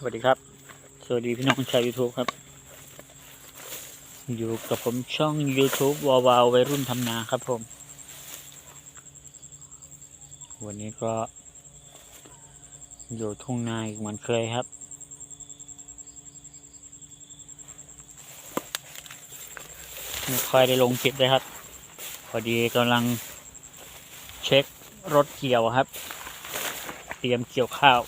สวัสดีครับ สวัสดีพี่น้องชาว YouTube ครับ อยู่กับผมช่อง YouTube วาวาววัยรุ่นทำนาครับผม วันนี้ก็ อยู่ทุ่งนาอีกเหมือนเคยครับ ไม่ค่อยได้ลงคลิปเลยครับ พอดีกำลังเช็ครถเกี่ยวครับ เตรียมเกี่ยวข้าว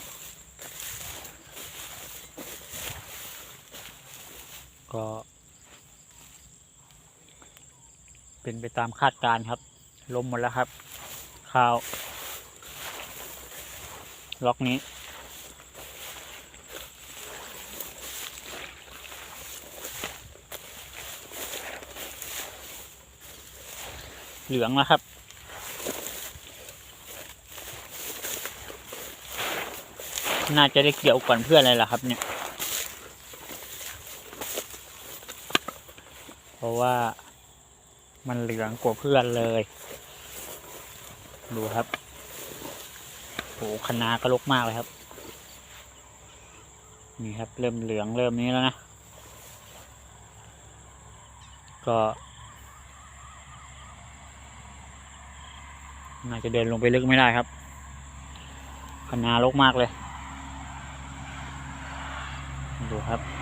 ก็ เป็นไปตามคาดการ์ครับล้มหมดแล้วครับ ข้าว ล็อกนี้ เหลืองแล้วครับน่าจะได้เกี่ยวก่อนเพื่อนเลยล่ะครับเนี่ย เพราะว่ามันเหลืองกว่าเพื่อนเลย ดูครับโหคณะก็ลกมากเลยครับ นี่ครับ เริ่มเหลืองเริ่มนี้แล้วนะ ก็น่าจะเดินลงไปลึกไม่ได้ครับคณะลกมากเลย ดูครับ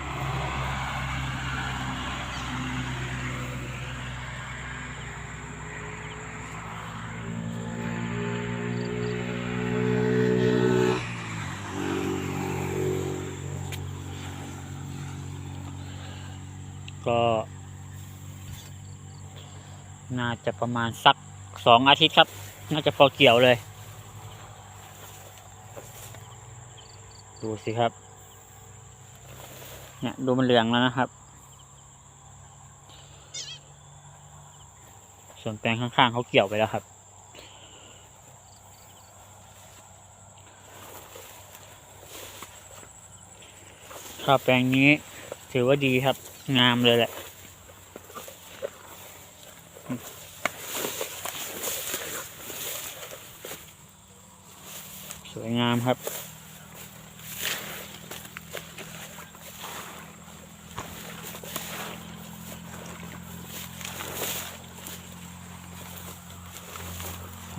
ก็ น่าจะประมาณสักสองอาทิตย์ครับ น่าจะพอเกี่ยวเลย ดูสิครับ เนี่ยดูมันเหลืองแล้วนะครับ ส่วนแปลงข้างๆเขาเกี่ยวไปแล้วครับข้าวแปลงนี้ถือว่าดีครับ งามเลยแหละสวยงามครับ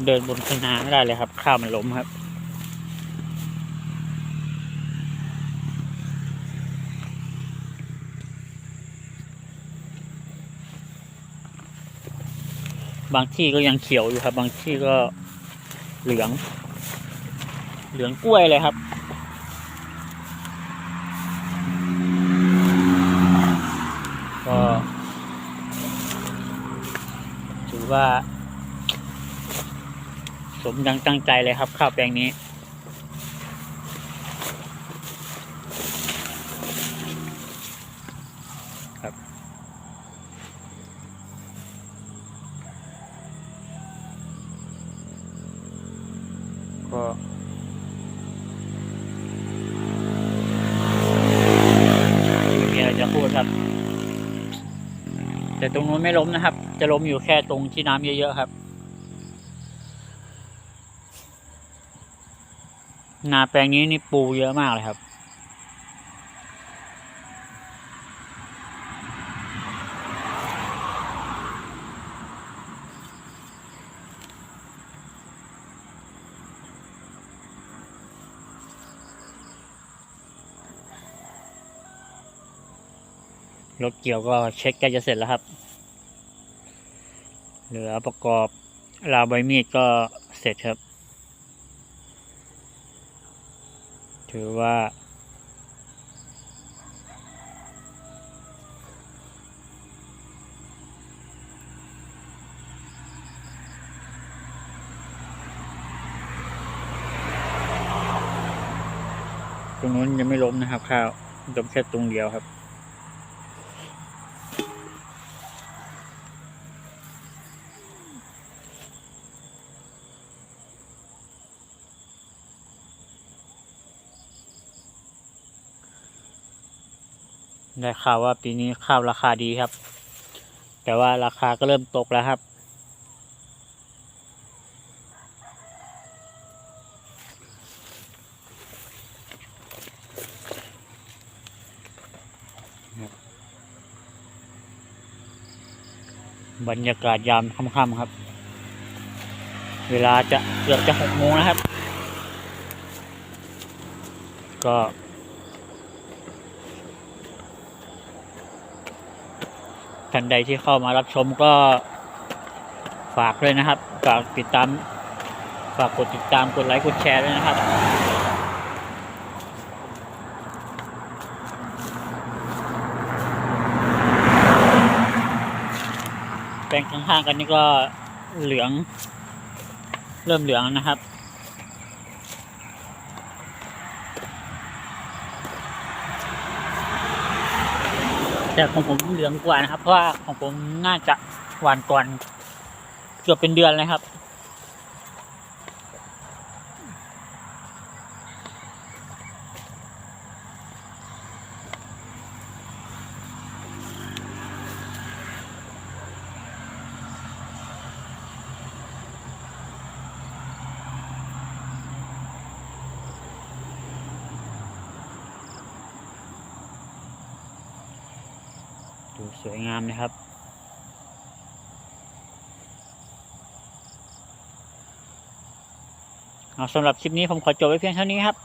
เดินบนคะนาไม่ได้เลยครับ ข้าวมันล้มครับ บางที่ก็ยังเขียวอยู่ครับ บางที่ก็เหลือง เหลืองกล้วยเลยครับ ก็ถือว่า สมดังตั้งใจเลยครับข้าวแปลงนี้ ก็ไม่มีอะไรจะพูดครับ แต่ตรงนู้นไม่ล้มนะครับ จะล้มอยู่แค่ตรงที่น้ำเยอะๆครับ นาแปลงนี้นี่ปูเยอะมากเลยครับ รถเกี่ยวก็เช็คใกล้จะเสร็จแล้วครับ เหลือประกอบราวใบมีดก็เสร็จครับ ถือว่า ตรงนู้นยังไม่ล้มนะครับข้าวล้มแค่ตรงเดียวครับ ได้ข่าวว่าปีนี้ข้าวราคาดีครับ แต่ว่าราคาก็เริ่มตกแล้วครับ บรรยากาศยามค่ำๆครับ เวลาจะเกือบจะหกโมงนะครับ ก็ ท่านใดที่เข้ามารับชมก็ฝากเลยนะครับ ฝากติดตาม ฝากกดติดตาม กดไลค์ กดแชร์ด้วยนะครับ แปลงข้างๆกันนี่ก็เหลือง เริ่มเหลืองนะครับ แต่ของผมเหลืองกว่านะครับ เพราะว่าของผมน่าจะหวานก่อนเกือบเป็นเดือนเลยครับ ดูสวยงามนะครับเอาสำหรับคลิปนี้ผมขอจบไว้เพียงเท่านี้ครับ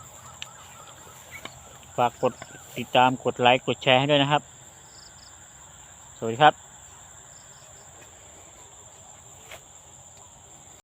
ฝากกดติดตามกดไลค์กดแชร์ให้ด้วยนะครับ สวัสดีครับ